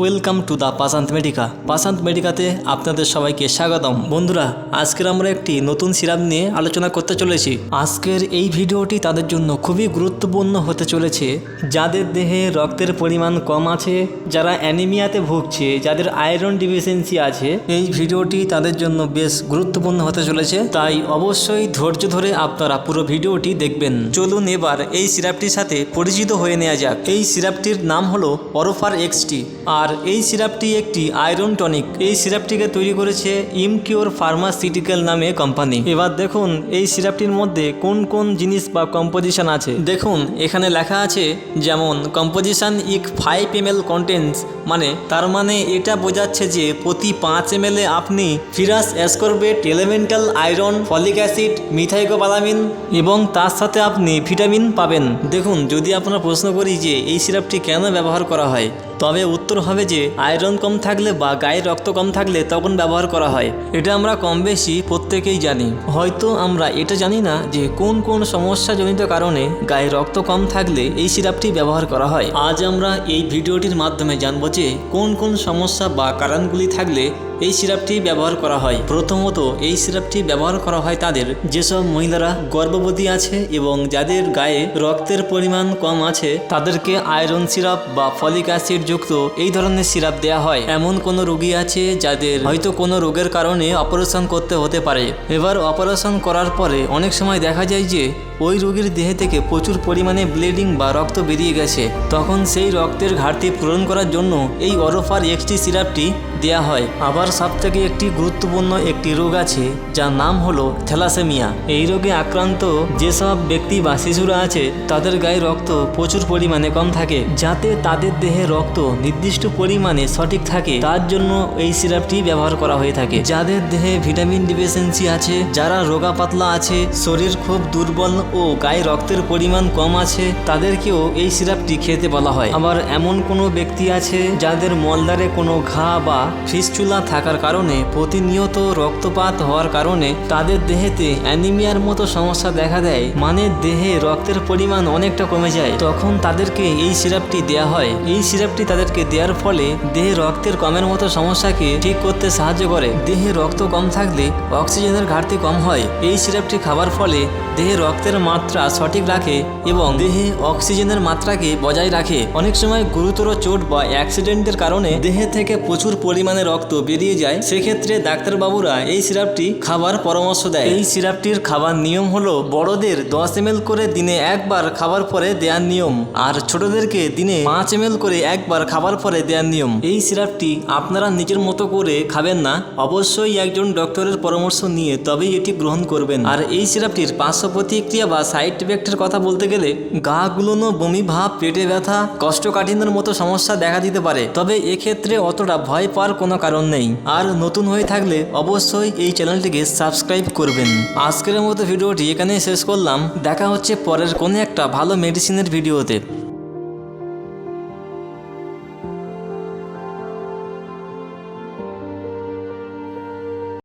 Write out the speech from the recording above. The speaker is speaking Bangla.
Welcome to the Pasanta medica Pasanta মেডিকাতে আপনাদের সবাইকে স্বাগতম। বন্ধুরা, আজকের আমরা একটি নতুন সিরাপ নিয়ে আলোচনা করতে চলেছি। আজকের এই ভিডিওটি তাদের জন্য খুবই গুরুত্বপূর্ণ হতে চলেছে। যাদের দেহে রক্তের পরিমাণ কম আছে, যারা অ্যানিমিয়াতে ভুগছে, যাদের আয়রন ডিফিসিয়েন্সি আছে, এই ভিডিওটি তাদের জন্য বেশ গুরুত্বপূর্ণ হতে চলেছে। তাই অবশ্যই ধৈর্য ধরে আপনারা পুরো ভিডিওটি দেখবেন। চলুন এবার এই সিরাপটির সাথে পরিচিত হয়ে নেওয়া যাক। এই সিরাপটির নাম হলো অরোফার এক্সটি। আর এই সিরাপটি একটি আয়রন টনিক। এই সিরাপটিকে তৈরি করেছে ইমকিওর ফার্মাসিউটিক্যাল নামে কোম্পানি। এবার দেখুন এই সিরাপটির মধ্যে কোন কোন জিনিস বা কম্পোজিশন আছে। দেখুন, এখানে লেখা আছে যেমন, কম্পোজিশন ইক ফাইভ এম এল কন্টেন্টস মানে তার মানে এটা বোঝাচ্ছে যে প্রতি পাঁচ এম এল এ আপনি ferrous ascorbate elemental iron, folic acid, methylcobalamin এবং তার সাথে আপনি ভিটামিন পাবেন। দেখুন, যদি আপনারা প্রশ্ন করি যে এই সিরাপটি কেন ব্যবহার করা হয় তবে উত্তর হবে যে, আয়রন কম থাকলে বা গায়ে রক্ত কম থাকলে তখন ব্যবহার করা হয়। এটা আমরা কম বেশি প্রত্যেকেই জানি। হয়তো আমরা এটা জানি না যে, কোন কোন সমস্যাজনিত কারণে গায়ে রক্ত কম থাকলে এই সিরাপটি ব্যবহার করা হয়। আজ আমরা এই ভিডিওটির মাধ্যমে জানব যে, কোন কোন সমস্যা বা কারণগুলি থাকলে এই সিরাপটি ব্যবহার করা হয়। প্রথমত এই সিরাপটি ব্যবহার করা হয় তাদের যেসব মহিলারা গর্ভবতী আছে এবং যাদের গায়ে রক্তের পরিমাণ কম আছে, তাদেরকে আয়রন সিরাপ বা ফলিক অ্যাসিড যুক্ত এই ধরনের সিরাপ দেওয়া হয়। এমন কোনো রোগী আছে যাদের হয়তো কোনো রোগের কারণে অপারেশন করতে হতে পারে। এবার অপারেশন করার পরে অনেক সময় দেখা যায় যে ওই রোগীর দেহে থেকে প্রচুর পরিমাণে ব্লিডিং বা রক্ত বেরিয়ে গেছে। তখন সেই রক্তের ঘাটতি পূরণ করার জন্য এই অরোফার এক্সটি সিরাপটি দেয়া হয়। আবার সব থেকে একটি গুরুত্বপূর্ণ একটি রোগ আছে, যার নাম হলো থ্যালাসেমিয়া। এই রোগে আক্রান্ত যেসব ব্যক্তি বা শিশুরা আছে, তাদের গায়ে রক্ত প্রচুর পরিমাণে কম থাকে, যাতে তাদের দেহে রক্ত নির্দিষ্ট পরিমাণে সঠিক থাকে। তার জন্য এই সিরাপটি ব্যবহার করা হয়ে থাকে। যাদের দেহে ভিটামিন ডিফিসিয়েন্সি আছে, যারা রোগা পাতলা আছে, শরীর খুব দুর্বল ও গায়ে রক্তের পরিমাণ কম আছে, তাদেরকেও এই সিরাপটি খেতে বলা হয়। আবার এমন কোনো ব্যক্তি আছে, যাদের মলদারে কোনো ঘা বা ফিসচুলা থাকার কারণে, প্রতিনিয়ত রক্তপাত হওয়ার কারণে তাদের দেহেতে অ্যানিমিয়ার মতো সমস্যা দেখা দেয়। মানে দেহে রক্তের পরিমাণ অনেকটা কমে যায়। তখন তাদেরকে এই সিরাপটি দেয়া হয়। এই সিরাপটি তাদেরকে দেওয়ার ফলে দেহে রক্তের কমের মতো সমস্যাকে ঠিক করতে সাহায্য করে। দেহে রক্ত কম থাকলে অক্সিজেনের ঘাটতি কম হয়। এই সিরাপটি খাবার ফলে দেহে রক্তের মাত্রা সঠিক রাখে এবং দেহে অক্সিজেনের মাত্রাকে বজায় রাখে। অনেক সময় গুরুতর চোট বা অ্যাক্সিডেন্টের কারণে দেহে থেকে প্রচুর পরিমাণে রক্ত বেরিয়ে যায়, সেক্ষেত্রে ডাক্তারবাবুরা এই সিরাপটি খাবার পরামর্শ দেয়। এই সিরাপটির খাবার নিয়ম হলো, বড়দের দশ এম করে দিনে একবার খাবার পরে দেওয়ার নিয়ম, আর ছোটদেরকে দিনে পাঁচ এম করে একবার খাবার পরে দেওয়ার নিয়ম। এই সিরাপটি আপনারা নিজের মতো করে খাবেন না, অবশ্যই একজন ডক্টরের পরামর্শ নিয়ে তবেই এটি গ্রহণ করবেন। আর এই সিরাপটির পার্শ্ব প্রতিক্রিয়া বা সাইড ইফেক্টের কথা বলতে গেলে, গা গুলোনো বমি, ভাব, পেটে ব্যথা, কষ্টকাঠিন্যের মতো সমস্যা দেখা দিতে পারে। তবে এক্ষেত্রে অতটা ভয় পাওয়ার কোনো কারণ নেই। আর নতুন হয়ে থাকলে অবশ্যই এই চ্যানেলটিকে সাবস্ক্রাইব করবেন। আজকের মতো ভিডিওটি এখানেই শেষ করলাম। দেখা হচ্ছে পরের কোনো একটা ভালো মেডিসিনের ভিডিওতে।